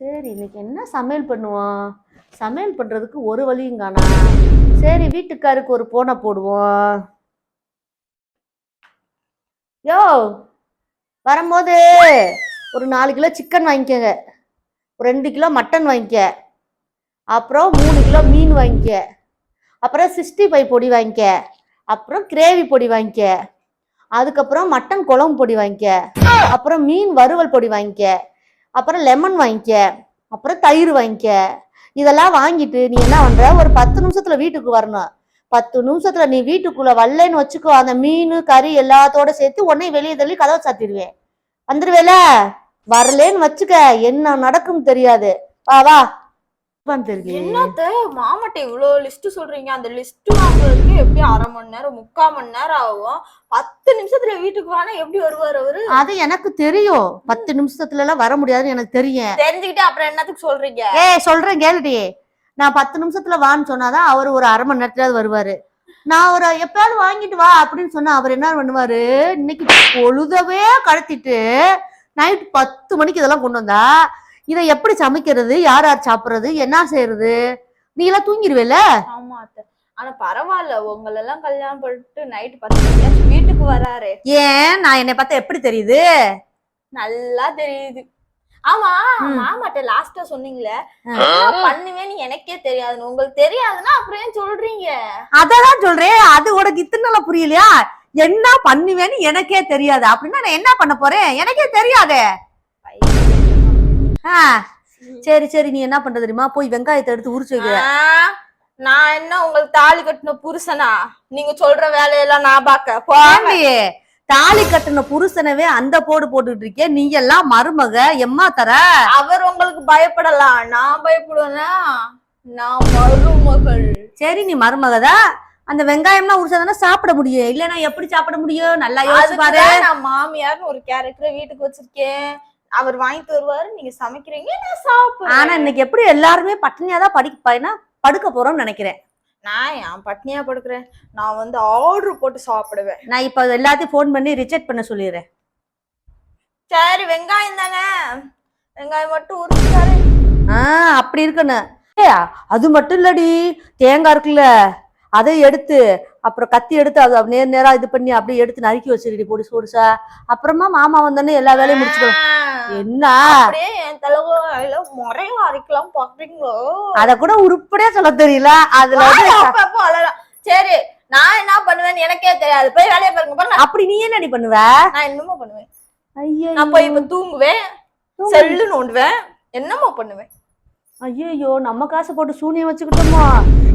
சரி இன்னைக்கு என்ன சமையல் பண்ணுவோம்? சமையல் பண்ணுறதுக்கு ஒரு வழியும் காணா. சரி வீட்டுக்காருக்கு ஒரு போனை போடுவோம். யோ வரும்போது ஒரு நாலு கிலோ சிக்கன் வாங்கிக்கோங்க. ஒரு ரெண்டு கிலோ மட்டன் வாங்கிக்க. அப்புறம் மூணு கிலோ மீன் வாங்கிக்க. அப்புறம் சிக்ஸ்டி ஃபைவ் பொடி வாங்கிக்க. அப்புறம் கிரேவி பொடி வாங்கிக்க. அதுக்கப்புறம் மட்டன் குழம்பு பொடி வாங்கிக்க. அப்புறம் மீன் வறுவல் பொடி வாங்கிக்க. அப்புறம் லெமன் வாங்கிக்க. அப்புறம் தயிர் வாங்கிக்க. இதெல்லாம் வாங்கிட்டு நீ என்ன பண்ற? ஒரு பத்து நிமிஷத்துல வீட்டுக்கு வரணும். பத்து நிமிஷத்துல நீ வீட்டுக்குள்ள வரலைன்னு வச்சுக்கோ. அந்த மீன் கறி எல்லாத்தோட சேர்த்து உடனே வெளியே தள்ளி கதவை சாத்திடுவேன். வந்துருவேல? வரலேன்னு வச்சுக்க. என்ன நடக்கும் தெரியாது. வா வா. வந்துருக்கேன் என்னத்த மாமாட்ட இவ்வளோ லிஸ்ட் சொல்றீங்க? அந்த லிஸ்ட் வாங்குறதுக்கு எப்படி அரை மணி நேரம் முக்கால் மணி நேரம் ஆகும்? பத்து நிமிஷத்துல வீட்டுக்கு வானா எப்படி வருவார் அவரு? அது எனக்கு தெரியும். பத்து நிமிஷத்துல எல்லாம் வர முடியாதுன்னு எனக்கு தெரியும். தெரிஞ்சுக்கிட்டு அப்புறம் என்னத்துக்கு சொல்றீங்க? ஏய் சொல்றேன் கேளுடி. நான் பத்து நிமிஷத்துல வான்னு சொன்னாதான் அவர் ஒரு அரை மணி நேரத்துலயாவது வருவாரு. நான் ஒரு எப்பயாவது வாங்கிட்டு வா அப்படின்னு சொன்னா அவர் என்ன பண்ணுவாரு? இன்னைக்கு பொழுதவே கடத்திட்டு நைட் பத்து மணிக்கு இதெல்லாம் கொண்டு வந்தா இதை எப்படி சமைக்கிறது? யார் யார் சாப்பிடுறது? என்ன செய்யறது? நீ எல்லாம் தூங்கிடுவேல ஆமா அத்தை. ஆனா பரவாயில்ல. உங்களை எல்லாம் கல்யாணம் பண்ணிட்டு நைட் பத்து வீட்டுக்கு வராரு. ஏன்? நான் என்னை பார்த்தா எப்படி தெரியுது? நல்லா தெரியுது. ஆமா. மாமாட்ட லாஸ்டா சொன்னீங்களே. பண்ணுவேன்னு எனக்கே தெரியாதுன்னு உங்களுக்கு தெரியாதுன்னா அப்புறம் ஏன் சொல்றீங்க? அததான் சொல்றேன். அது உனக்கு இத்தனை புரியலையா? என்ன பண்ணுவேன்னு எனக்கே தெரியாது. அப்படின்னா நான் என்ன பண்ண போறேன்? எனக்கே தெரியாதே. ஆ, சரி சரி நீ என்ன பண்ற தெரியுமா? போய் வெங்காயத்தை எடுத்து உரிச்சு வைக்கிற. நான் என்ன உங்களுக்கு தாலி கட்டின புருஷனா? நீங்க சொல்ற வேலையெல்லாம் நான் பாக்க ஏண்டி, தாலி கட்டின புருஷனவே அந்த போடு போட்டுட்டு இருக்கே. நீ எல்லாம் மருமக எம்மா தர? அவர் உங்களுக்கு பயப்படலாம் நான் பயப்படுவேனா? நான் மருமகள். சரி நீ மருமகதான் அந்த வெங்காயம்லாம் உரிச்சாதானே சாப்பிட முடியும். இல்லைன்னா எப்படி சாப்பிட முடியும்? நல்லா யோசிச்சு பாரு. நான் மாமியார்னு ஒரு கேரக்டர் வீட்டுக்கு வச்சிருக்கேன். அவர் வாங்கிட்டு வருவாரு நீங்க சமைக்கிறீங்க நான் ஆனா சாப்பிடுறேன் இன்னைக்கு எப்படி எல்லாருமே பட்டினியா தான் படிக்க பையனா படுக்க போறோம்னு நினைக்கிறேன். நான் ஏன் பட்னியா படுக்கிறேன்? நான் வந்து ஆர்டர் போட்டு சாப்பிடுவேன். நான் இப்ப எல்லாத்தையும் ஃபோன் பண்ணி ரிஜெக்ட் பண்ண சொல்லிடுறேன். சரி வெங்காயம் தானே? வெங்காயம் மட்டும் உரிச்சாரு ஆ அப்படி இருக்கணும். ஏ அது மட்டும் இல்லடி தேங்காய் இருக்குல்ல அதை எடுத்து அப்புறம் கத்தி எடுத்து அது நேரா இது பண்ணி அப்படியே எடுத்து நறுக்கி வச்சிருடி பொடி சோடிசா அப்புறமா மாமா வந்தோடனே எல்லா வேலையும் முடிச்சுக்கலாம். என்ன? அப்படியே என் தலைவல முறையும் அரைக்கலாம் பாக்குறீங்களோ? அத கூட உருப்படியா சொல்ல தெரியல. அதுல. சரி நான் என்ன பண்ணுவேன்னு எனக்கே தெரியாது. போய் வேலையை பாருங்க பாருங்க அப்படி நீ என்னடி பண்ணுவ? நான் என்னமோ பண்ணுவேன். ஐயோ நான் போய் இப்ப தூங்குவேன் செல்லு நோண்டுவேன் என்னமோ பண்ணுவேன். ஐயோ நம்ம காசு போட்டு சூனியம் வச்சுக்கிட்டோமோ?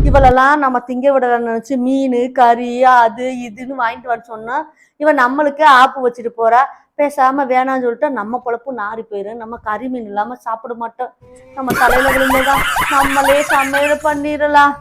இவளெல்லாம் நம்ம திங்க விடலன்னு நினைச்சு மீன் கறி அது இதுன்னு வாங்கிட்டு வர சொன்னா இவன் நம்மளுக்கே ஆப்பு வச்சுட்டு போறா. பேசாம வேணாம்னு சொல்லிட்டு நம்ம பொழப்பு நாரி போயிரும். நம்ம கறி மீன் இல்லாம சாப்பிட மாட்டோம். நம்ம தலையில விழுந்ததான் நம்மளே சமையல் பண்ணிடலாம்.